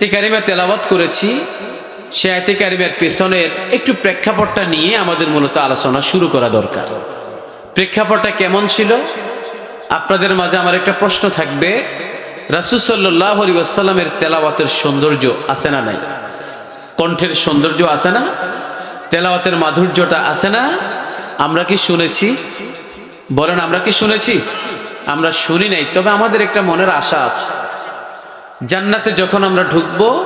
আয়াতে কারিমা তেলাওয়াত করেছি। সে আয়াতে কারিমের পেছনের একটু প্রেক্ষাপটটা নিয়ে আমাদের মূলত আলোচনা শুরু করা দরকার। প্রেক্ষাপটটা কেমন ছিল? আপনাদের মাঝে আমার একটা প্রশ্ন থাকবে, রাসুল তেলাওয়াতের সৌন্দর্য আছে না নাই? কণ্ঠের সৌন্দর্য আছে না? তেলাওয়াতের মাধুর্যটা আছে না? আমরা কি শুনেছি? বলেন, আমরা কি শুনেছি? আমরা শুনি নাই, তবে আমাদের একটা মনের আশা আছে। জান্নাতে যখন আমরা ঢুকব,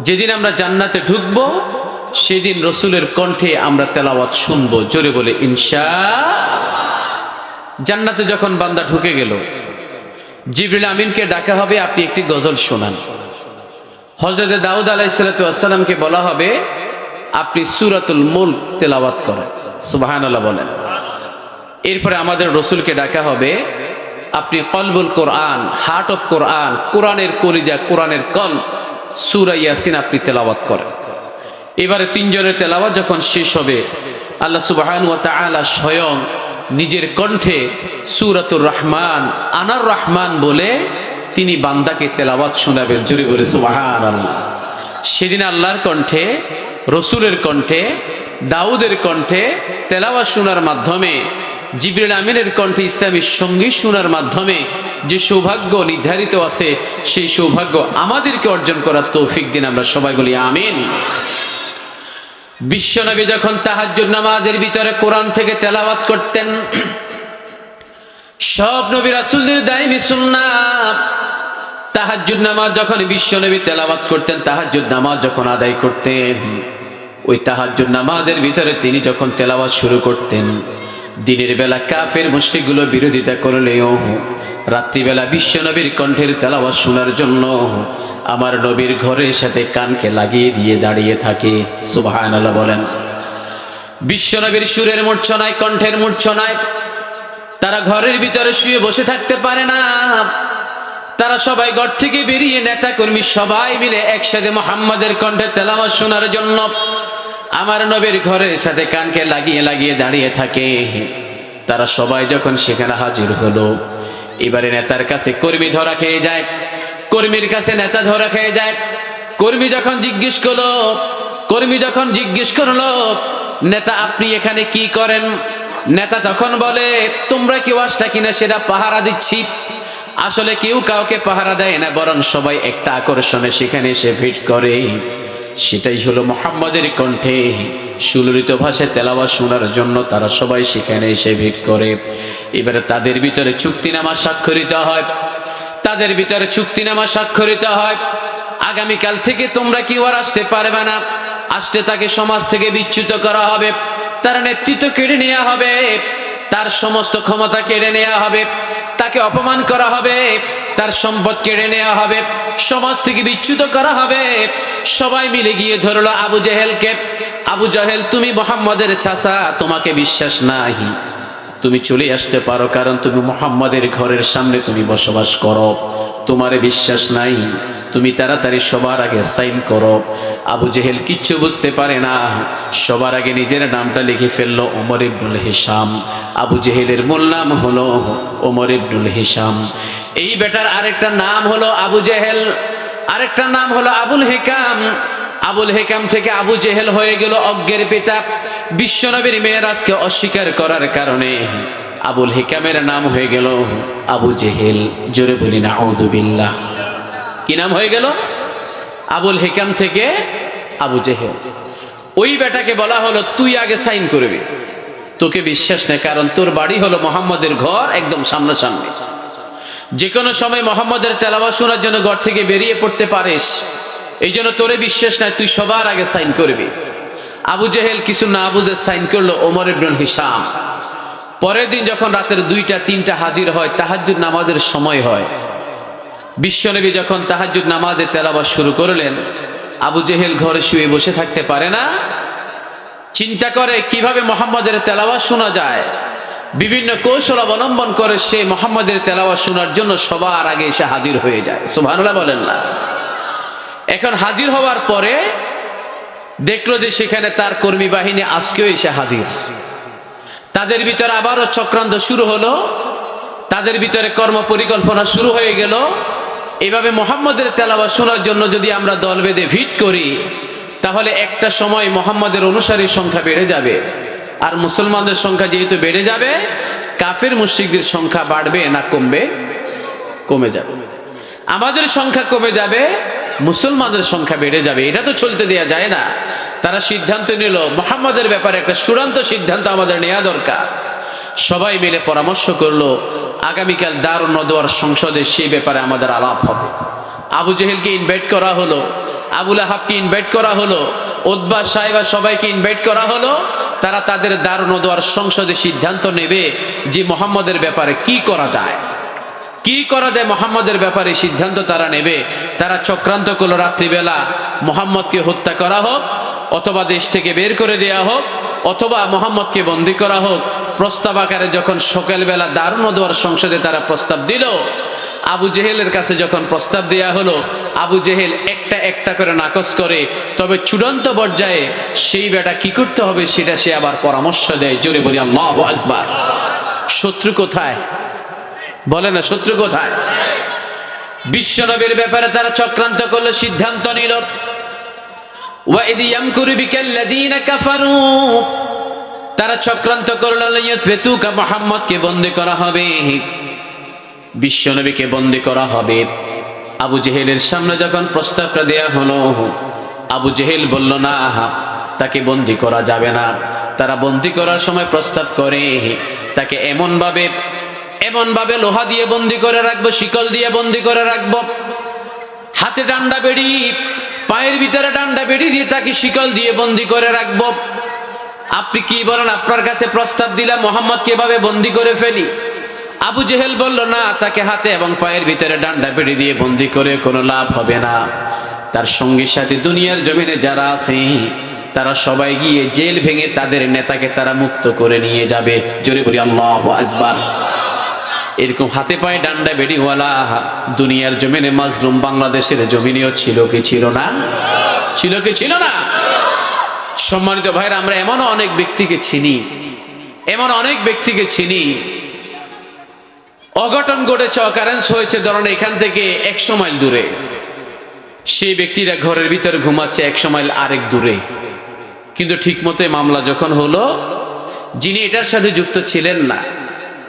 যেদিন আমরা জান্নাতে ঢুকব, সেদিন রসুলের কণ্ঠে আমরা তেলাওয়াত শুনব। জোরে বলে, ইনশা জান্নাতে যখন বান্দা ঢুকে গেল, জিবরিল আমিনকে ডাকা হবে, আপনি একটি গজল শোনান। হজরত দাউদ আলাইসালাতামকে বলা হবে, আপনি সুরাতুল মুল্ক তেলাওয়াত করেন। সুবাহান আল্লাহ বলেন। এরপরে আমাদের রসুলকে ডাকা হবে আপনি কলবুল কোরআন হার্ট অফ কোরআন, কোরআনের কলিজা, কোরআনের কল সুরা ইয়াসিন আপনি তেলাওয়াত করেন। এবারে তিনজনের তেলাওয়াত যখন শেষ হবে, আল্লাহ সুবাহান ও তাআলা স্বয়ং নিজের কণ্ঠে সুরাতুর রহমান, আনার রহমান বলে তিনি বান্দাকে তেলাওয়াত শোনাবেন। জুড়ে করে সুবাহান সেদিন আল্লাহর কণ্ঠে, রসুলের কণ্ঠে, দাউদের কণ্ঠে তেলাওয়াত শোনার মাধ্যমে জিবরিল আমিনের কণ্ঠে ইসলামী সংগীত শোনার মাধ্যমে যে সৌভাগ্য নির্ধারিত আছে, সেই সৌভাগ্য আমাদেরকে অর্জন করার তৌফিক দিন আমরা সবাই বলি আমিন। বিশ্বনবী যখন তাহাজ্জুদ নামাজের ভিতরে কোরআন থেকে তেলাওয়াত করতেন, সব নবী রাসূলদের দায়মি সুন্নাত তাহাজ্জুদ নামাজ যখন বিশ্বনবী তেলাওয়াত করতেন, তাহাজ্জুদ নামাজ যখন আদায় করতেন, ওই তাহাজ্জুদ নামাজের ভিতরে তিনি যখন তেলাওয়াত শুরু করতেন দিনের বেলা কাফের মুশরিকগুলো বিরোধিতা করলেও রাত্রিবেলা বিশ্বনবীর কণ্ঠের তেলাওয়াত শোনার জন্য আমার নবীর ঘরের সাথে কানকে লাগিয়ে দিয়ে দাঁড়িয়ে থাকে। সুবহানাল্লাহ বলেন। বিশ্বনবীর সুরের মূর্ছনায়, কণ্ঠের মূর্ছনায় তারা ঘরের ভিতরে শুয়ে বসে থাকতে পারে না। তারা সবাই ঘর থেকে বেরিয়ে নেতা কর্মী সবাই মিলে একসাথে মোহাম্মদের কণ্ঠে তেলাওয়াত শোনার জন্য আমার নবীর ঘরের সাথে কানকে লাগিয়ে লাগিয়ে দাঁড়িয়ে থাকে। তারা সবাই যখন সেখানে হাজির হলো, এবারে নেতার কাছে কর্মী ধরা খেয়ে যায়, কর্মীর কাছে নেতা ধরা খেয়ে যায়। কর্মী যখন জিজ্ঞেস করল, কর্মী যখন জিজ্ঞেস করল, নেতা, আপনি এখানে কি করেন? নেতা তখন বলে, তোমরা কেউ আসটা কিনা সেটা পাহারা দিচ্ছি। আসলে কেউ কাউকে পাহারা দেয় না, বরং সবাই একটা আকর্ষণে সেখানে এসে ভিড় করে। সেটাই হলো মোহাম্মদের কণ্ঠে সুললিত ভাষায় তেলাওয়াত শোনার জন্য তারা সবাই সেখানে এসে ভিড় করে। এবারে তাদের ভিতরে চুক্তিনামা স্বাক্ষরিত হয়। তাদের ভিতরে চুক্তিনামা স্বাক্ষরিত হয়। আগামীকাল থেকে তোমরা কেউ আর আসতে পারবে না? আসতে তাকে সমাজ থেকে বিচ্যুত করা হবে। তার নেতৃত্ব কেড়ে নেওয়া হবে। তার সমস্ত ক্ষমতা কেড়ে নেওয়া হবে। তাকে অপমান করা হবে। তার সম্পদ কেড়ে নেওয়া হবে, সমাজ থেকে বিচ্যুত করা হবে। সবাই মিলে গিয়ে ধরলো আবু জেহেলকে। আবু জাহেল, তুমি মোহাম্মদের চাচা, তোমাকে বিশ্বাস নাই। তুমি চলে আসতে পারো, কারণ তুমি মোহাম্মদের ঘরের সামনে তুমি বসবাস করো। তোমারে বিশ্বাস নাই। তুমি তাড়াতাড়ি সবার আগে সাইন করো। আবু জেহেল কিচ্ছু বুঝতে পারে না। সবার আগে নিজের নামটা লিখে ফেলল ওমর ইবনুল হিসাম আবু জেহেলের মূল নাম হলো ওমর ইবনুল হিসাম এই বেটার আরেকটা নাম হলো আবু জেহেল, আরেকটা নাম হলো আবুল হেকাম। আবুল হেকাম থেকে আবু জেহেল হয়ে গেল অজ্ঞের পিতা। বিশ্বনবীর মেয়েরাজকে অস্বীকার করার কারণে আবুল হেকামের নাম হয়ে গেল আবু জেহেল। জোরে বলি না আউদুবিল্লাহ কি নাম হয়ে গেল? আবুল হেকাম থেকে আবু জেহেল। ওই বেটাকে বলা হলো, তুই আগে সাইন করবি। তোকে বিশ্বাস নেই, কারণ তোর বাড়ি হলো মোহাম্মদের ঘর একদম সামনাসামনি। যে কোনো সময় মোহাম্মদের তেলাওয়া শোনার জন্য ঘর থেকে বেরিয়ে পড়তে পারিস। এই জন্য তোরে বিশ্বাস নাই, তুই সবার আগে সাইন করবি। আবু জেহেল কিছু না বুঝে সাইন করল ওমর ইবনুল হিসাম পরের দিন যখন রাতের দুইটা, তিনটা হাজির হয় তাহাজুদ নামাজের সময় হয়। বিশ্বনবী যখন তাহাজুদ নামাজের তেলাবাস শুরু করলেন, আবু জেহেল ঘরে শুয়ে বসে থাকতে পারে না। চিন্তা করে কীভাবে মোহাম্মদের তেলাওয়াত শোনা যায়। বিভিন্ন কৌশল অবলম্বন করে সে মোহাম্মদের তেলাওয়াত শোনার জন্য সবার আগে এসে হাজির হয়ে যায়। সুবহানাল্লাহ বলেন না। এখন হাজির হওয়ার পরে দেখল যে সেখানে তার কর্মী বাহিনী আজকেও এসে হাজির। তাদের ভিতরে আবারও চক্রান্ত শুরু হলো। তাদের ভিতরে কর্ম পরিকল্পনা শুরু হয়ে গেল। এভাবে মোহাম্মদের তেলাওয়াত শোনার জন্য যদি আমরা দল বেঁধে ভিট করি, তাহলে একটা সময় মোহাম্মদের অনুসারীর সংখ্যা বেড়ে যাবে। আর মুসলমানদের সংখ্যা যেহেতু বেড়ে যাবে, কাফের মুশ্রিকদের সংখ্যা বাড়বে না কমবে? কমে যাবে। আমাদের সংখ্যা কমে যাবে, মুসলমানদের সংখ্যা বেড়ে যাবে। এটা তো চলতে দেয়া যায় না। তারা সিদ্ধান্ত নিল, মোহাম্মদের ব্যাপারে একটা চূড়ান্ত সিদ্ধান্ত আমাদের নেওয়া দরকার। সবাই মিলে পরামর্শ করল, আগামীকাল দারুণ নদোয়ার সংসদে সেই ব্যাপারে আমাদের আলাপ হবে। আবু জেহেলকে ইনভাইট করা হলো আবুল আহাবকে ইনভাইট করা হলো উদ্বা সাহেবা সবাইকে ইনভাইট করা হলো, তারা তাদের দারুণ নদোয়ার সংসদে সিদ্ধান্ত নেবে যে মোহাম্মদের ব্যাপারে কি করা যায়। কি করা যায় মোহাম্মদের ব্যাপারে সিদ্ধান্ত তারা নেবে। তারা চক্রান্ত করল রাত্রিবেলা, মোহাম্মদকে হত্যা করা হোক অথবা দেশ থেকে বের করে দেয়া হোক, অথবা মোহাম্মদকে বন্দি করা হোক, প্রস্তাব আকারে যখন সকালবেলা দারুণ দোয়ার সংসদে তারা প্রস্তাব দিল, আবু জেহেলের কাছে যখন প্রস্তাব দেয়া হলো, আবু জেহেল একটা একটা করে নাকচ করে, তবে চূড়ান্ত পর্যায়ে সেই বেটা কি করতে হবে সেটা সে আবার পরামর্শ দেয়, জোরে বলি আল্লাহ শত্রু কোথায়? বলে না, শত্রু কোথায়? বিশ্বনবীর ব্যাপারে তারা চক্রান্ত করল সিদ্ধান্ত নিল। তারা চক্রান্ত করল লিয়াসফিতুকা মুহাম্মদকে বন্দী করা হবে। বিশ্বনবীকে বন্দী করা হবে। আবু জেহেলের সামনে যখন প্রস্তাবটা দেয়া হলো, আবু জেহেল বলল, না, তাকে বন্দি করা যাবে না। তারা বন্দি করার সময় প্রস্তাব করে, তাকে এমনভাবে এমনভাবে লোহা দিয়ে বন্দি করে রাখব, শিকল দিয়ে বন্দি করে রাখব। হাতে ডান্ডা বেড়ি পায়ের ভিতরে ডান্ডা বেড়ি দিয়ে তাকে শিকল দিয়ে বন্দি করে রাখব। আপনি কি বলেন, আপনার কাছে প্রস্তাব দিলাম মোহাম্মদ কীভাবে বন্দি করে ফেলি? আবু জেহেল বলল, না, তাকে হাতে এবং পায়ের ভিতরে ডান্ডা বেড়ি দিয়ে বন্দি করে কোনো লাভ হবে না। তার সঙ্গী সাথে দুনিয়ার জমিনে যারা আছে, তারা সবাই গিয়ে জেল ভেঙে তাদের নেতাকে তারা মুক্ত করে নিয়ে যাবে। জোরে বলি, আল্লাহ আকবার। এরকম হাতে পায়ে ডান্ডা বেডিওয়ালা দুনিয়ার জমিনে মাজলুম বাংলাদেশের জমিনেও ছিল কি ছিল না? ছিল কি ছিল না? সম্মানিত ভাইরা, আমরা এমন অনেক ব্যক্তিকে চিনি এমন অনেক ব্যক্তিকে চিনি। অঘটন ঘটেছে অকারেন্স হয়েছে, ধরুন এখান থেকে একশো মাইল দূরে। সেই ব্যক্তিরা ঘরের ভিতরে ঘুমাচ্ছে একশো মাইল আরেক দূরে। কিন্তু ঠিক মতো মামলা যখন হলো, যিনি এটার সাথে যুক্ত ছিলেন না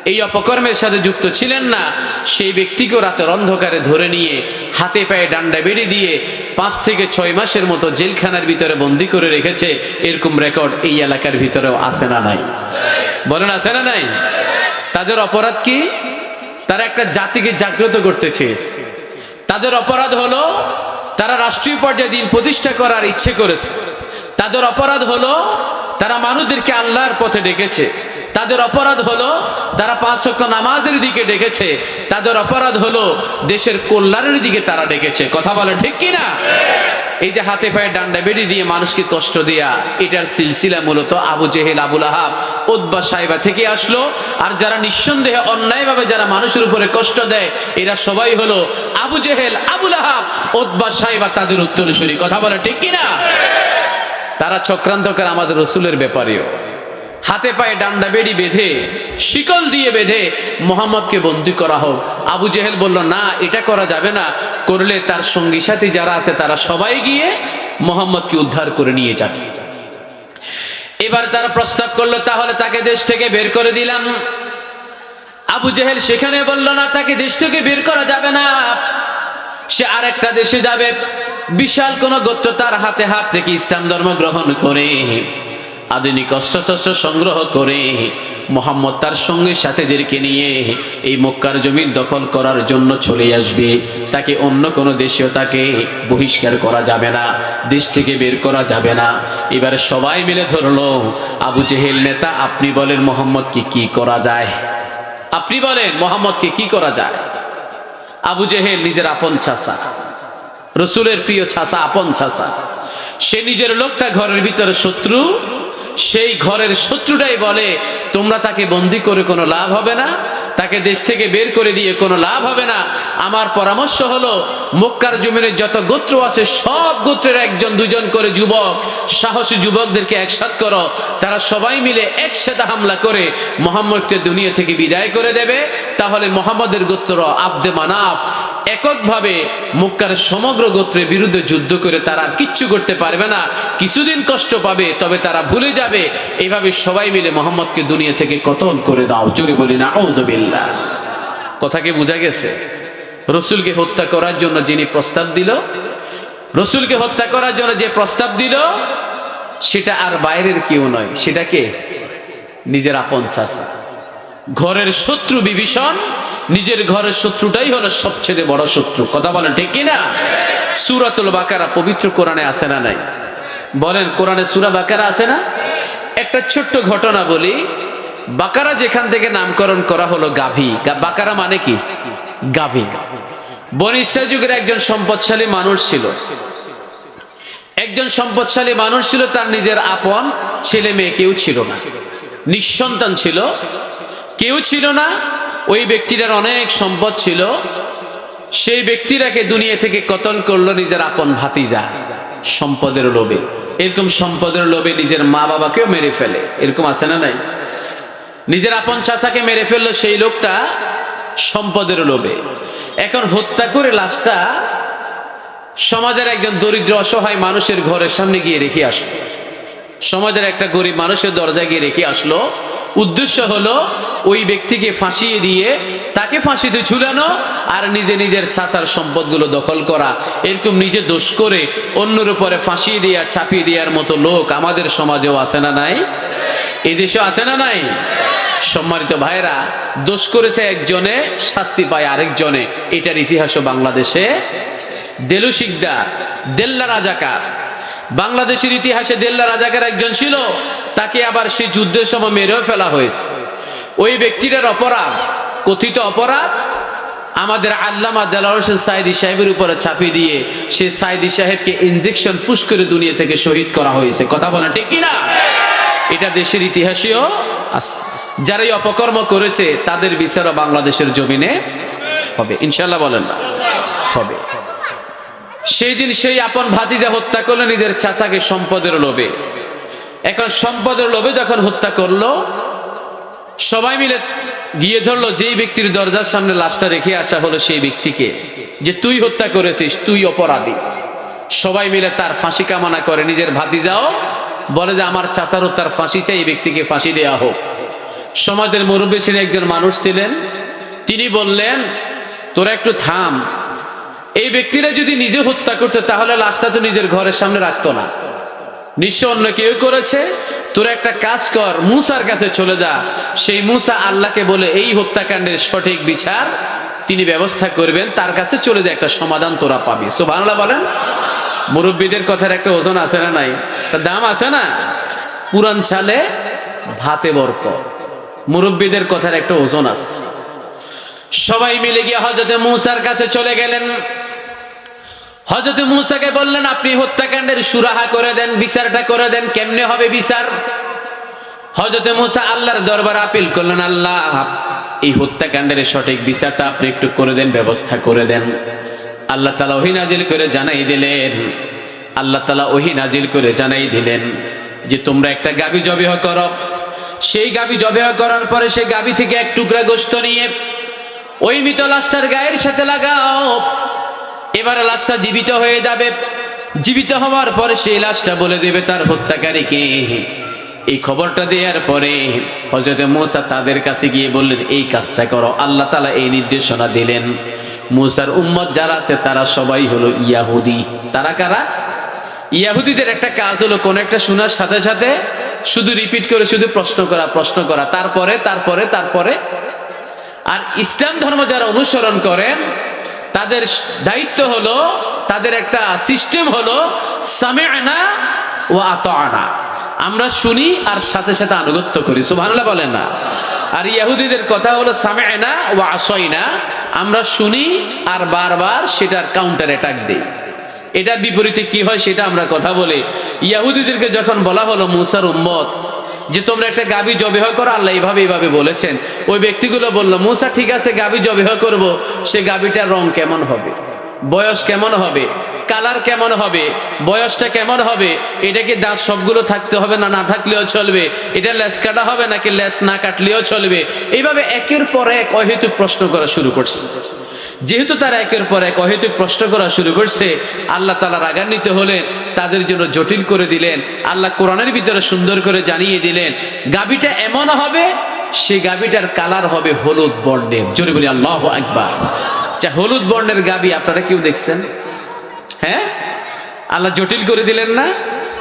এই অপকর্মের সাথে যুক্ত ছিলেন না। সেই ব্যক্তিকেও রাতের অন্ধকারে ধরে নিয়ে, হাতে পায়ে ডান্ডা বেড়ে দিয়ে পাঁচ থেকে ছয় মাসের মতো জেলখানার ভিতরে বন্দি করে রেখেছে। এরকম রেকর্ড এই এলাকার ভিতরেও আছে না নাই? বলেন, আছে না নাই? তাদের অপরাধ কি? তারা একটা জাতিকে জাগ্রত করতে চেয়েছে। তাদের অপরাধ হলো, তারা রাষ্ট্রীয় পর্যায়ে দিন প্রতিষ্ঠা করার ইচ্ছে করেছে। তাদের অপরাধ হলো, তারা মানুষদেরকে আল্লাহর পথে ডেকেছে। তাদের অপরাধ হলো তারা পাঁচ শক্ত নামাজের দিকে ডেকেছে, তাদের অপরাধ হলো দেশের কল্যাণের দিকে তারা ডেকেছে। কথা বলে ঠিক কিনা? এই যে হাতে পায়ে ডান্ডা বেড়ি দিয়ে মানুষকে কষ্ট দেয়া, এটার সিলসিলা মূলত আবু জেহেল, আবুল আহাব উদ্বা সাহেবা থেকে আসলো। আর যারা নিঃসন্দেহে অন্যায়ভাবে যারা মানুষের উপরে কষ্ট দেয়, এরা সবাই হলো আবু জেহেল, আবুল আহাব উদ্বা সাহেবা তাদের উত্তরসূরি। কথা বলে ঠিক কিনা? তারা চক্রান্ত করে আমাদের রসুলের ব্যাপারেও। হাতে পায়ে ডান্ডা বেড়ি বেঁধে, শিকল দিয়ে বেঁধে মোহাম্মদকে বন্দি করা হোক। আবু জেহেল বলল, না, এটা করা যাবে না। করলে তার সঙ্গী সাথী যারা আছে, তারা সবাই গিয়ে মোহাম্মদকে উদ্ধার করে নিয়ে যাবে। এবার তারা প্রস্তাব করল, তাহলে তাকে দেশ থেকে বের করে দিলাম। আবু জেহেল সেখানে বলল, না, তাকে দেশ থেকে বের করা যাবে না। সে আরেকটা দেশে যাবে। বিশাল কোন গোত্র তার হাতে হাত রেখে ইসলাম ধর্ম গ্রহণ করে। আধুনিক অস্ত্রশস্ত্র সংগ্রহ করে মোহাম্মদ তার সঙ্গে সাথীদেরকে নিয়ে এই মক্কার জমিন দখল করার জন্য চলে আসবে। তাকে অন্য কোনো দেশেও তাকে বহিষ্কার করা যাবে না, দেশ থেকে বের করা যাবে না। এবারে সবাই মিলে ধরলো, আবু জেহেল নেতা, আপনি বলেন মোহাম্মদকে কি করা যায়? আপনি বলেন মোহাম্মদকে কি করা যায়? আবু জেহেল নিজের আপন ছাসা রসুলের প্রিয় ছাসা আপন ছাসা সে নিজের লোকটা ঘরের ভিতরে শত্রু সেই ঘরের শত্রুটাই বলে, তোমরা তাকে বন্দি করে কোনো লাভ হবে না, তাকে দেশ থেকে বের করে দিয়ে কোনো লাভ হবে না। আমার পরামর্শ হলো, মক্কার জমিনের যত গোত্র আছে, সব গোত্রের একজন, দুজন করে যুবক, সাহসী যুবকদেরকে একসাথ করো। তারা সবাই মিলে একসাথে হামলা করে মোহাম্মদকে দুনিয়া থেকে বিদায় করে দেবে। তাহলে মোহাম্মদের গোত্র আব্দে মানাফ এককভাবে মক্কার সমগ্র গোত্রের বিরুদ্ধে যুদ্ধ করে তারা কিচ্ছু করতে পারবে না। কিছুদিন কষ্ট পাবে, তবে তারা ভুলে যাবে। এইভাবে সবাই মিলে মোহাম্মদকে দুনিয়া থেকে কতল করে দাও। জোরে বলি না ঔদবিল্লা কথা কি বোঝা গেছে? রসুলকে হত্যা করার জন্য যিনি প্রস্তাব দিল, রসুলকে হত্যা করার জন্য যে প্রস্তাব দিল, সেটা আর বাইরের কেউ নয়। সেটাকে নিজের আপন চাষা ঘরের শত্রু বিভীষণ, নিজের ঘরের শত্রুটাই হলো সবচেয়ে বড় শত্রু। কথা বলেন ঠিক কিনা? সুরাতুল বাকারা পবিত্র কোরআনে আছে না নাই? বলেন, কোরআনে সুরা বাকারা আছে না? একটা ছোট্ট ঘটনা বলি। বাকারা যেখান থেকে নামকরণ করা হলো গাভী। বাকারা মানে কি? গাভী। বনিষ্ঠা যুগের একজন সম্পদশালী মানুষ ছিল। একজন সম্পদশালী মানুষ ছিল, তার নিজের আপন ছেলে মেয়ে কেউ ছিল না। নিঃসন্তান ছিল। কেউ ছিল না, ওই ব্যক্তিটার অনেক সম্পদ ছিল। সেই ব্যক্তিটাকে দুনিয়া থেকে কতল করল নিজের আপন ভাতিজা, সম্পদের লোভে। এরকম সম্পদের লোভে নিজের মা বাবাকেও মেরে ফেলে। এরকম আছে না নাই? নিজের আপন চাচাকে মেরে ফেলল সেই লোকটা সম্পদের লোভে। এখন হত্যা করে লাশটা সমাজের একজন দরিদ্র অসহায় মানুষের ঘরের সামনে গিয়ে রেখে আসলো। সমাজের একটা গরিব মানুষের দরজায় গিয়ে রেখে আসলো। উদ্দেশ্য হলো ওই ব্যক্তিকে ফাঁসিয়ে দিয়ে তাকে ফাঁসিতে ঝুলানো আর নিজে নিজের সাসার সম্পদগুলো দখল করা। এরকম নিজে দোষ করে অন্যের উপরে ফাঁসিয়ে দেওয়া চাপিয়ে দেওয়ার মতো লোক আমাদের সমাজেও আছে না নাই? এই দেশেও আছে না নাই? সম্মানিত ভাইরা দোষ করেছে একজনে, শাস্তি পায় আরেকজনে। এটার ইতিহাসও বাংলাদেশে। দেলু শিকদার, দেল্লা রাজাকার। বাংলাদেশের ইতিহাসে দেল্লা রাজাকার একজন ছিল, তাকে আবার সেই যুদ্ধের সময় মেরেও ফেলা হয়েছে। ওই ব্যক্তিটার অপরাধ, কথিত অপরাধ, আমাদের আল্লামা দেলার হোসেন সাইদি সাহেবের উপরে চাপিয়ে দিয়ে সে সাইদি সাহেবকে ইঞ্জেকশন পুশ করে দুনিয়া থেকে শহীদ করা হয়েছে। কথা বলা ঠিক কিনা? এটা দেশের ইতিহাসেও আছে যারা এই অপকর্ম করেছে, তাদের বিচারও বাংলাদেশের জমিনে হবে। ইনশাল্লাহ বলেন হবে। সেই দিন সেই আপন ভাতিজা হত্যা করল, নিজের চাচাকে সম্পদের লোভে। এখন সম্পদের লোভে যখন হত্যা করল, সবাই মিলে গিয়ে ধরলো, যেই ব্যক্তির দরজার সামনে লাশটা রেখে আসা হলো সেই ব্যক্তিকে, যে তুই হত্যা করেছিস, তুই অপরাধী। সবাই মিলে তার ফাঁসি কামনা করে, নিজের ভাতিজাও বলে যে, আমার চাচারও তার ফাঁসি চাই, এই ব্যক্তিকে ফাঁসি দেওয়া হোক। সমাজের মুরব্বী শ্রেণি একজন মানুষ ছিলেন, তিনি বললেন, তোরা একটু থাম এই ব্যক্তিরা যদি নিজে হত্যা করতো, তাহলে লাশটা তো নিজের ঘরের সামনে রাখতো না। নিশ্চয় অন্য কেউ করেছে? তোরা একটা কাজ কর, মুসার কাছে চলে যা। সেই মুসা আল্লাহকে বলে, এই হত্যাকাণ্ডের সঠিক বিচার তিনি ব্যবস্থা করবেন, তার কাছে চলে যায় একটা সমাধান তোরা পাবি। সো বাংলা বলেন? মুরব্বীদের কথার একটা ওজন আছে না নাই? তার দাম আছে না? পুরান ছালে ভাতে বরক। মুরব্বীদের কথার একটা ওজন আছে। সবাই মিলে গিয়ে হজরতে মুসার কাছে চলে গেলেন। হজরত মুসাকে বললেন, আপনি হত্যাকাণ্ডের সুরাহা করে দেন, বিচারটা করে দেন, কেমনে হবে বিচার? হজরত মুসা আল্লাহর দরবার আপিল করলেন, আল্লাহ, এই হত্যাকাণ্ডের সঠিক বিচারটা আপনি একটু করে দেন, ব্যবস্থা করে দেন। আল্লাহ তালা ওহি নাজিল করে জানাই দিলেন, আল্লাহ তালা ওহি নাজিল করে জানাই দিলেন যে, তোমরা একটা গাবি জবেহ করো। সেই গাবি জবেহ করার পরে সেই গাবি থেকে এক টুকরা গোস্ত নিয়ে ওই মৃত লাশটার গায়ের সাথে লাগাও। এবার লাশটা জীবিত হয়ে যাবে। জীবিত হওয়ার পরে সেই লাশটা বলে দেবে, তার হত্যাকারীকে এই খবরটা দেওয়ার পরে হজরত মোসা তাদের কাছে গিয়ে বললেন, এই কাজটা করো, আল্লাহ তালা এই নির্দেশনা দিলেন। মুসার উম্মত যারা আছে, তারা সবাই হলো ইয়াহুদি। তারা কারা? ইয়াহুদিদের একটা কাজ হলো, কোন একটা শোনার সাথে সাথে শুধু রিপিট করে, শুধু প্রশ্ন করা প্রশ্ন করা, তারপরে তারপরে তারপরে। আর ইসলাম ধর্ম যারা অনুসরণ করেন তাদের দায়িত্ব হলো, তাদের একটা সিস্টেম হলো সামে আনা ও আত আনা আমরা শুনি আর সাথে সাথে আনুগত্য করি। সুবহানাল্লাহ বলেন না। আর ইয়াহুদিদের কথা হলো সামে আনা ও আসই না আমরা শুনি আর বারবার সেটার কাউন্টার অ্যাটাক দিই। এটার বিপরীতে কি হয় সেটা আমরা কথা বলি। ইয়াহুদিদেরকে যখন বলা হলো, মুসার উম্মত যে তোমরা একটা গাবি জবেহ করো, আল্লাহ এইভাবে এইভাবে বলেছেন। ওই ব্যক্তিগুলো বলল, মুসা, ঠিক আছে, গাবি জবেহ করব, সে গাবিটার রং কেমন হবে? বয়স কেমন হবে? কালার কেমন হবে? বয়সটা কেমন হবে? এটাকে দাঁত সবগুলো থাকতে হবে না না থাকলেও চলবে? এটা লেস কাটা হবে নাকি লেস না কাটলেও চলবে? এইভাবে একের পর এক অহেতুক প্রশ্ন করা শুরু করছে। যেহেতু তারা একের পর এক অহেতুক প্রশ্ন করা শুরু করছে, আল্লাহ তালা রাগান্বিত হলেন, তাদের জন্য জটিল করে দিলেন, আল্লাহ কোরআনের ভিতরে সুন্দর করে জানিয়ে দিলেন, গাবিটা এমন হবে সেই গাবিটার কালার হবে হলুদ বর্ণের। জোরে বলি, আল্লাহ একবার আচ্ছা হলুদ বর্ণের গাবি আপনারা কেউ দেখছেন? হ্যাঁ? আল্লাহ জটিল করে দিলেন না।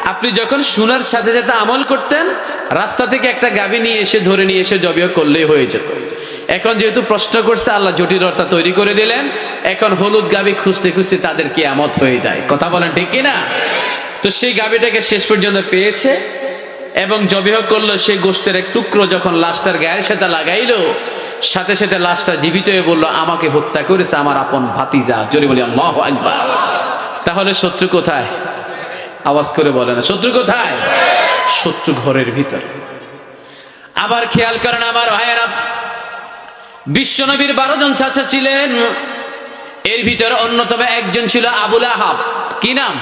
আপনি যখন সোনার সাথে সাথে আমল করতেন, রাস্তা থেকে একটা গাবি নিয়ে এসে ধরে নিয়ে এসে জবিও করলেই হয়ে যেত। এখন যেহেতু প্রশ্ন করছে, আল্লাহ জটিলতা তৈরি করে দিলেন। এখন হলুদ গাবি খুঁজতে খুঁজতে তাদের কি আমত হয়ে যায়। কথা বলেন ঠিক কিনা? তো সেই গাবিটাকে শেষ পর্যন্ত পেয়েছে এবং জবিহ করল। সেই গোস্তের এক টুকরো যখন লাশটার গায়ের সাথে লাগাইলো, সাথে সাথে লাশটা জীবিত হয়ে বলল, আমাকে হত্যা করেছে আমার আপন ভাতিজা। জোরে বলি, আল্লাহ একবার তাহলে শত্রু কোথায়? আওয়াজ করে বলে না শত্রু কোথায়? শত্রু ঘরের ভিতরে। আবার খেয়াল করেন আমার ভাইয়েরা বিশ্বনবীর বারো জন চাচা ছিলেন, এর ভিতরে অন্যতম একজন ছিল আবুল আহাব। কি নাম?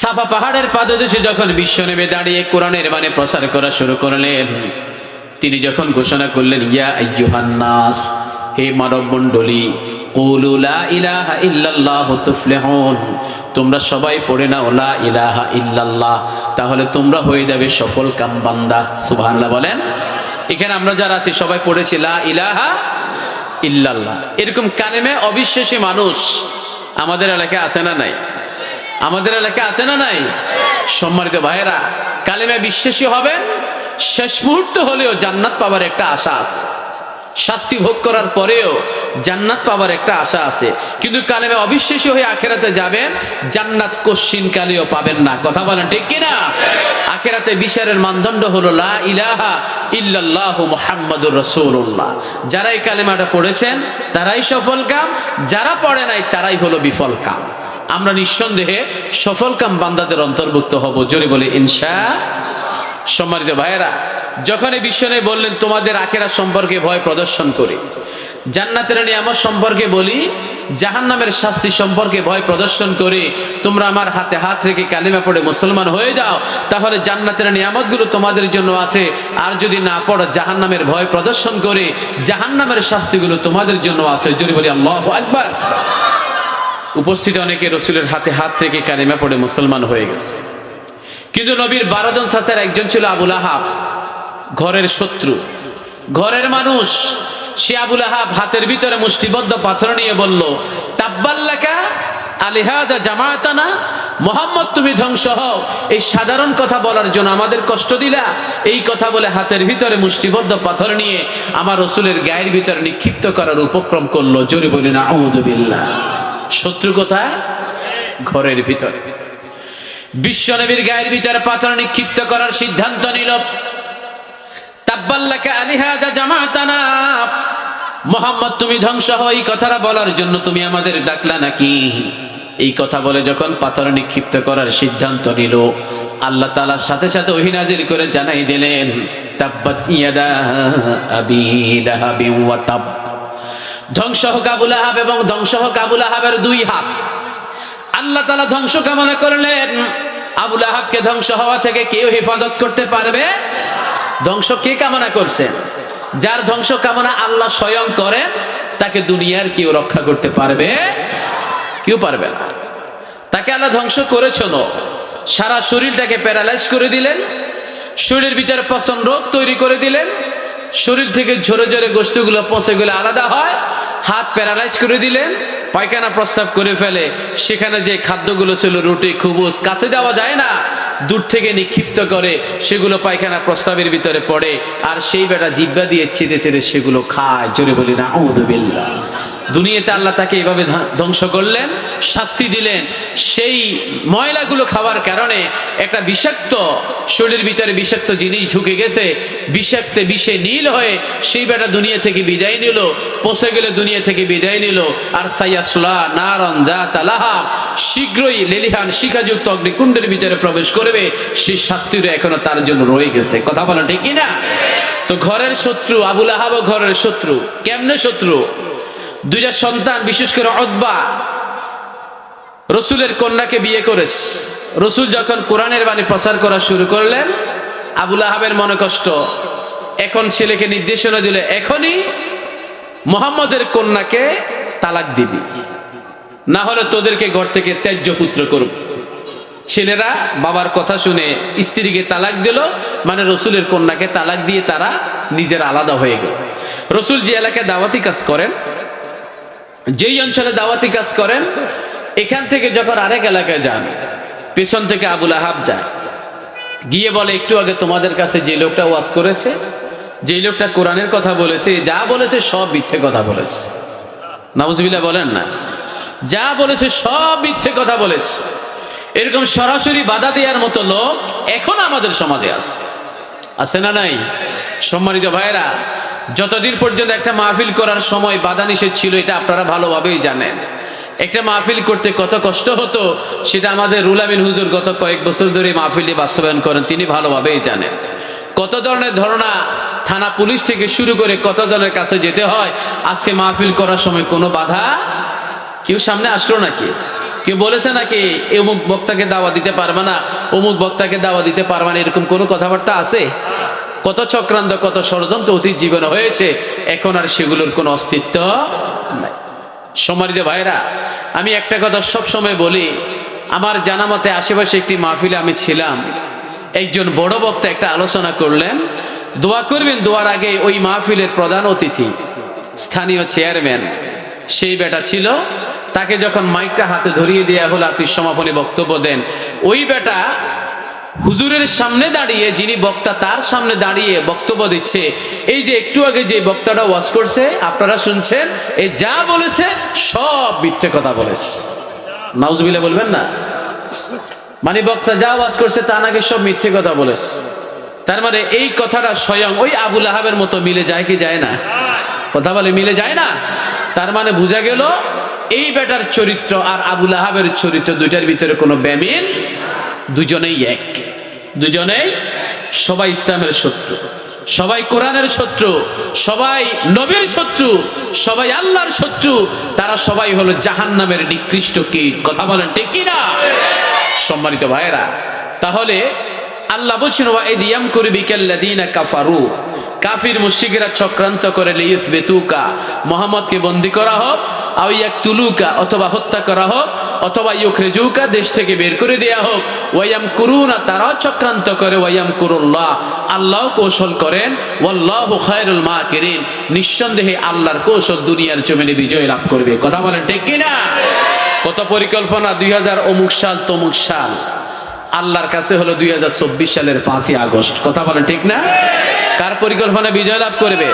সাফা পাহাড়ের পাদদেশে যখন বিশ্বনবী দাঁড়িয়ে কোরআনের মানে প্রচার করা শুরু করলেন, তিনি যখন ঘোষণা করলেন, ইয়া আইয়ুহান্নাস হে মানব মণ্ডলী কুলু লা ইলাহা ইল্লাল্লাহ তুফলিহুন। তোমরা সবাই পড়ে নাও লা ইলাহা ইল্লাল্লাহ, তাহলে তোমরা হয়ে যাবে সফল কাম বান্দা সুবহানাল্লাহ বলেন। এখানে আমরা যারা আছি, সবাই পড়েছি লা ইলাহা ইল্লাল্লাহ। এরকম কালেমে অবিশ্বাসী মানুষ আমাদের এলাকায় আছে না নাই? আমাদের এলাকায় আছে না নাই? সম্মানিত ভাইয়েরা, কালেমে বিশ্বাসী হবেন, শেষ মুহূর্ত হলেও জান্নাত পাবার একটা আশা আছে। শাস্তি ভোগ করার পরেও জান্নাত পাবার একটা আশা আছে। কিন্তু কালেমে অবিশ্বাসী হয়ে আখেরাতে যাবেন, জান্নাত কশ্চিন কালেও পাবেন না। কথা বলেন ঠিক কিনা? আখেরাতে বিচারের মানদণ্ড হলো লা ইলাহা ইল্লাল্লাহু মুহাম্মাদুর রাসূলুল্লাহ। যারা এই কালেমাটা পড়েছেন, তারাই সফল কাম। যারা পড়ে নাই, তারাই হলো বিফল কাম। আমরা নিঃসন্দেহে সফল কাম বান্দাদের অন্তর্ভুক্ত হব। জোরে বলে, ইনশা সম্মানিত ভাইয়েরা যখন এই বিশ্বনে বললেন, তোমাদের আখেরা সম্পর্কে ভয় প্রদর্শন করি। জান্নাতের নিয়ামত সম্পর্কে বলি, জাহান্নামের শাস্তি সম্পর্কে ভয় প্রদর্শন করে। তোমরা আমার হাতে হাত রেখে কালিমা পড়ে মুসলমান হয়ে যাও, তাহলে জান্নাতের নিয়ামতগুলো তোমাদের জন্য আছে। আর যদি না পড়ো, জাহান্নামের ভয় প্রদর্শন করে জাহান জাহান্নামের শাস্তিগুলো তোমাদের জন্য আছে। যদি বলি, আল্লাহ একবার উপস্থিত অনেকে রসুলের হাতে হাত রেখে কালিমা পড়ে মুসলমান হয়ে গেছে। কিন্তু নবীর বারো জন চাচার একজন ছিল আবুল আহাব, ঘরের শত্রু। ঘরের মানুষ, সে আবুল আহাব হাতের ভিতরে মুষ্টিবদ্ধ পাথর নিয়ে বলল, তাব্বাল্লাকা আলিহাদা জামায়াতানা মোহাম্মদ তুমি ধ্বংস হও। এই সাধারণ কথা বলার জন্য আমাদের কষ্ট দিলা। এই কথা বলে হাতের ভিতরে মুষ্টিবদ্ধ পাথর নিয়ে আমার রসুলের গায়ের ভিতরে নিক্ষিপ্ত করার উপক্রম করল। জোরে বলি না শত্রু কোথায়? ঘরের ভিতরে। বিশ্বনবীর গায়ের ভিতরে পাথর নিক্ষিপ্ত করার সিদ্ধান্ত নিল। তাব্বাল্লাকা আলিহাদা জামাতানা। মোহাম্মদ, তুমি ধ্বংস হও, এই কথাটা বলার জন্য তুমি আমাদের ডাকলা নাকি? এই কথা বলে যখন পাথর নিক্ষিপ্ত করার সিদ্ধান্ত নিল, আল্লাহ তালার সাথে সাথে অহিনাদির করে জানাই দিলেন, তাব্বাত ইয়াদা আবি তাব। ধ্বংস হোক আবুল আহাব এবং ধ্বংস হোক আবুল আহাবের দুই হাত। আল্লাহ তালা ধ্বংস কামনা করলেন। আবুল আহাবকে ধ্বংস হওয়া থেকে কেউ হেফাজত করতে পারবে? ধ্বংস কে কামনা করছে? যার ধ্বংস কামনা আল্লাহ স্বয়ং করেন, তাকে দুনিয়ার কেউ রক্ষা করতে পারবে? কেউ পারবে না। তাকে আল্লাহ ধ্বংস করেছিল সারা শরীরটাকে প্যারালাইজ করে দিলেন। শরীরের ভিতরে পচন রোগ তৈরি করে দিলেন। শরীর থেকে ঝরে ঝরে গোষ্ঠীগুলো পচে গেলে আলাদা হয়। হাত প্যারালাইজ করে দিলেন, পায়খানা প্রস্তাব করে ফেলে। সেখানে যে খাদ্যগুলো ছিল, রুটি, খুবুস, কাছে যাওয়া যায় না। দূর থেকে নিক্ষিপ্ত করে সেগুলো পায়খানা প্রস্তাবের ভিতরে পড়ে। আর সেই বেটা জিব্বা দিয়ে ছেড়ে ছেড়ে সেগুলো খায়। জোরে বলি না দুনিয়াতে আল্লাহ তাকে এভাবে ধ্বংস করলেন, শাস্তি দিলেন। সেই ময়লাগুলো খাওয়ার কারণে একটা বিষাক্ত শরীরের ভিতরে বিষাক্ত জিনিস ঢুকে গেছে। বিষাক্তে বিষে নীল হয়ে সেই বেটা দুনিয়া থেকে বিদায় নিল, পচে গেলে দুনিয়া থেকে বিদায় নিল। আর সাইয়াসলা নারন দা তালাহাব শীঘ্রই লেলিহান শিখাযুক্ত অগ্নিকুণ্ডের ভিতরে প্রবেশ করবে। সেই শাস্তিরও এখনও তার জন্য রয়ে গেছে। কথা বলা ঠিক কিনা? তো ঘরের শত্রু আবুল আহাবও ঘরের শত্রু। কেমনে শত্রু? দুইটা সন্তান, বিশেষ করে অদ্বা রসুলের কন্যাকে বিয়ে করেস রসুল যখন কোরআনের বাণী প্রচার করা শুরু করলেন আবুল আহাবের মনে কষ্ট। এখন ছেলেকে নির্দেশনা দিলে, এখনই মোহাম্মদের কন্যাকে তালাক দিবি। না হলে তোদেরকে ঘর থেকে ত্যায্য পুত্র করব। ছেলেরা বাবার কথা শুনে স্ত্রীকে তালাক দিল মানে রসুলের কন্যাকে তালাক দিয়ে তারা নিজের আলাদা হয়ে গেল। রসুল যে এলাকায় দাওয়াতি কাজ করেন যেই অঞ্চলে দাওয়াতি কাজ করেন, এখান থেকে যখন আরেক এলাকায় যান, পেছন থেকে আবুল আহাব যায়। গিয়ে বলে, একটু আগে তোমাদের কাছে যে লোকটা ওয়াজ করেছে, যে লোকটা কোরআনের কথা বলেছে, যা বলেছে সব মিথ্যে কথা বলেছে। নাবুজবিল্লা বলেন না। যা বলেছে সব মিথ্যে কথা বলেছে। এরকম সরাসরি বাধা দেওয়ার মতো লোক এখন আমাদের সমাজে আছে। আছে না নাই? সম্মানিত ভাইরা যতদিন পর্যন্ত একটা মাহফিল করার সময় বাধা নিষেধ ছিল, এটা আপনারা ভালোভাবেই জানেন। একটা মাহফিল করতে কত কষ্ট হতো, সেটা আমাদের রুলামিন হুজুর গত কয়েক বছর ধরে মাহফিলটি বাস্তবায়ন করেন, তিনি ভালোভাবেই জানেন। কত ধরনের ধারণা থানা পুলিশ থেকে শুরু করে কত জনের কাছে যেতে হয়, আজকে মাহফিল করার সময় কোনো বাধা কেউ সামনে আসলো নাকি? কেউ বলেছে নাকি অমুক বক্তাকে দাওয়া দিতে পারবে না, অমুক বক্তাকে দাওয়া দিতে পারবে না, এরকম কোনো কথাবার্তা আছে? কত চক্রান্ত, কত ষড়যন্ত্র অতীত জীবনে হয়েছে, এখন আর সেগুলোর কোনো অস্তিত্ব নাই। সম্মানিত ভাইরা আমি একটা কথা সব সময় বলি, আমার জানা মতে আশেপাশে একটি মাহফিলে আমি ছিলাম। একজন বড় বক্তা একটা আলোচনা করলেন, দোয়া করবেন, দোয়ার আগে ওই মাহফিলের প্রধান অতিথি, স্থানীয় চেয়ারম্যান, সেই বেটা ছিল, তাকে যখন মাইকটা হাতে ধরিয়ে দেওয়া হলো, আপনি সমাপনী বক্তব্য দেন, ওই বেটা হুজুরের সামনে দাঁড়িয়ে, যিনি বক্তা, তার সামনে দাঁড়িয়ে বক্তব্য দিচ্ছে। এই যে একটু আগে যে বক্তাটা ওয়াজ করছে, আপনারা শুনছেন এই যা বলেছে, সব মিথ্যে কথা বলেছে। নাউজবিল্লা বলবেন না? মানে বক্তা যা ওয়াজ করছে, তা নাকি সব মিথ্যে কথা বলেছে। তার মানে এই কথাটা স্বয়ং ওই আবুল আহাবের মতো মিলে যায় কি যায় না? কথা বলে মিলে যায় না? তার মানে বোঝা গেল, এই বেটার চরিত্র আর আবুল আহাবের চরিত্র দুইটার ভিতরে কোনো ব্যামিল দুজনেই এক। দুজনেই সবাই ইসলামের শত্রু, সবাই কোরআনের শত্রু, সবাই নবীর শত্রু, সবাই আল্লাহর শত্রু, তারা সবাই হলো জাহান্নামের নিকৃষ্ট কি কথা বলেন ঠিক কি না সম্মানিত ভাইরা তাহলে আল্লাহ বলছেন, ওয়া ইদিয়াম করবি কাল্লাদিনা কাফারু কাফির মুশরিকেরা চক্রান্ত করে লিয়ুস বেতুকা মোহাম্মদকে বন্দি করা হোক আও ইয়াক তুলুকা অথবা হত্যা করা হোক, অথবা ইউখরেজুকা, দেশ থেকে বের করে দেয়া হোক। ওয়াইয়াম কুরুনা, তারাও চক্রান্ত করে, ওয়াইয়াম কুরুল্লাহ আল্লাহ কৌশল করেন। ওয়াল্লাহু খায়রুল মাকিরিন, নিঃসন্দেহে আল্লাহর কৌশল দুনিয়ার জমিনে বিজয় লাভ করবে। কথা বলেন ঠিক কিনা? কত পরিকল্পনা? দুই হাজার অমুক সাল, তমুক সাল। আল্লাহর কাছে হলো দুই হাজার চব্বিশ সালের পাঁচই আগস্ট। কথা বলেন ঠিক না? কার পরিকল্পনা বিজয় লাভ করবে?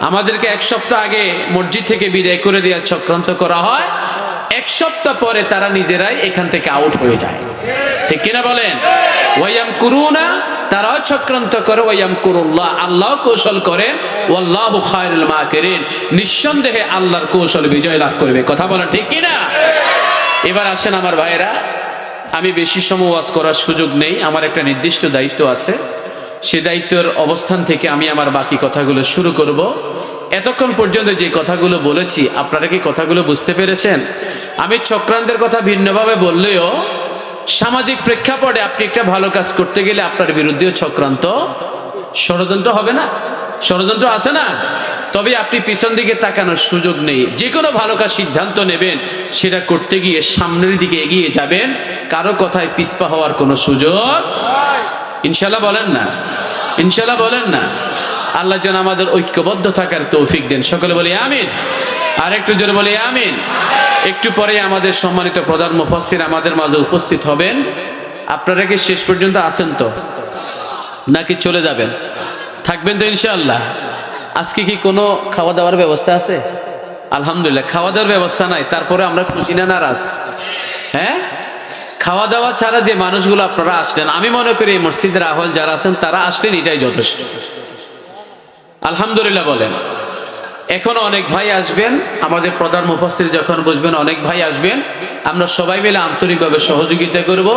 আমাদেরকে এক সপ্তাহ আগে মসজিদ থেকে বিদায় করে দেওয়ার চক্রান্ত করা হয়। এক সপ্তাহ পরে তারা নিজেরাই এখান থেকে আউট হয়ে যায়। ঠিক কিনা বলেন? ওয়াইয়াম কুরুনা, তারাও চক্রান্ত করে, ওয়াইয়াম কুরুল্লাহ, আল্লাহ কৌশল করেন, ওয়াল্লাহু খায়রুল মাকিরিন। নিঃসন্দেহে আল্লাহর কৌশল বিজয় লাভ করবে। কথা বলা ঠিক কিনা? এবার আসেন আমার ভাইরা আমি বেশি সময় ওয়াজ করার সুযোগ নেই, আমার একটা নির্দিষ্ট দায়িত্ব আছে। সে দায়িত্বের অবস্থান থেকে আমি আমার বাকি কথাগুলো শুরু করব। এতক্ষণ পর্যন্ত যে কথাগুলো বলেছি, আপনারা কি কথাগুলো বুঝতে পেরেছেন? আমি চক্রান্তের কথা ভিন্নভাবে বললেও সামাজিক প্রেক্ষাপটে আপনি একটা ভালো কাজ করতে গেলে আপনার বিরুদ্ধেও চক্রান্ত। ষড়যন্ত্র হবে না? ষড়যন্ত্র আছে না? তবে আপনি পিছন দিকে তাকানোর সুযোগ নেই। যে কোনো ভালো কাজ সিদ্ধান্ত নেবেন, সেটা করতে গিয়ে সামনের দিকে এগিয়ে যাবেন। কারও কথায় পিছপা হওয়ার কোনো সুযোগ ইনশাল্লাহ বলেন না। ইনশাল্লাহ বলেন না। আল্লাহ যেন আমাদের ঐক্যবদ্ধ থাকার তৌফিক দেন। সকলে বলি আমিন। আর একটু জোরে বলি আমিন। একটু পরে আমাদের সম্মানিত প্রধান মুফাসসির আমাদের মাঝে উপস্থিত হবেন। আপনারা কি শেষ পর্যন্ত আছেন তো? নাকি চলে যাবেন? থাকবেন তো ইনশাআল্লাহ। আজকে কি কোনো খাওয়া দাওয়ার ব্যবস্থা আছে? আলহামদুলিল্লাহ, খাওয়া দাওয়ার ব্যবস্থা নাই। তারপরে আমরা খুশি না নারাজ? হ্যাঁ? খাওয়া দাওয়া ছাড়া যে মানুষগুলো আপনারা আসলেন, আমি মনে করি এই মসজিদের আহ্বান যারা আছেন, তারা আসলেন, এটাই যথেষ্ট। আলহামদুলিল্লাহ বলেন। এখনও অনেক ভাই আসবেন, আমাদের প্রধান মুফাসির যখন বুঝবেন অনেক ভাই আসবেন, আমরা সবাই মিলে আন্তরিকভাবে সহযোগিতা করব।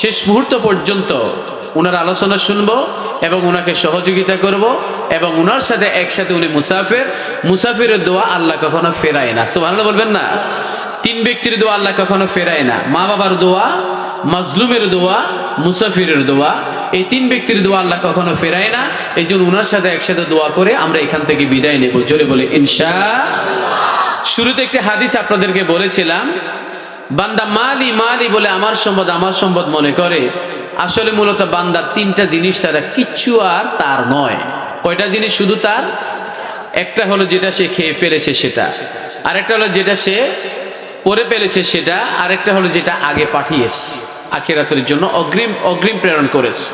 শেষ মুহূর্ত পর্যন্ত ওনার আলোচনা শুনব এবং ওনাকে সহযোগিতা করব এবং ওনার সাথে একসাথে উনি মুসাফির, মুসাফিরের দোয়া আল্লাহ কখনো ফেরায় না। সুবহানাল্লাহ বলবেন না? তিন ব্যক্তির দোয়া আল্লাহ কখনো ফেরায় না। মা বাবার দোয়া, মাজলুমের দোয়া, মুসাফিরের দোয়া, এই তিন ব্যক্তির দোয়া আল্লাহ কখনো ফেরায় না। এই জন্য ওনার সাথে একসাথে দোয়া করে আমরা এখান থেকে বিদায় নেব। জোরে বলে, ইনশা শুরুতে একটি হাদিস আপনাদেরকে বলেছিলাম, বান্দা মালি মালি বলে আমার সম্পদ আমার সম্পদ মনে করে। আসলে মূলত বান্দার তিনটা জিনিস ছাড়া কিচ্ছু আর তার নয়। কয়টা জিনিস শুধু তার? একটা হলো যেটা সে খেয়ে ফেলেছে সেটা। আরেকটা হলো যেটা সে পরে ফেলেছে সেটা আরেকটা হলো যেটা আগে পাঠিয়েছে আখেরাতের জন্য অগ্রিম অগ্রিম প্রেরণ করেছে।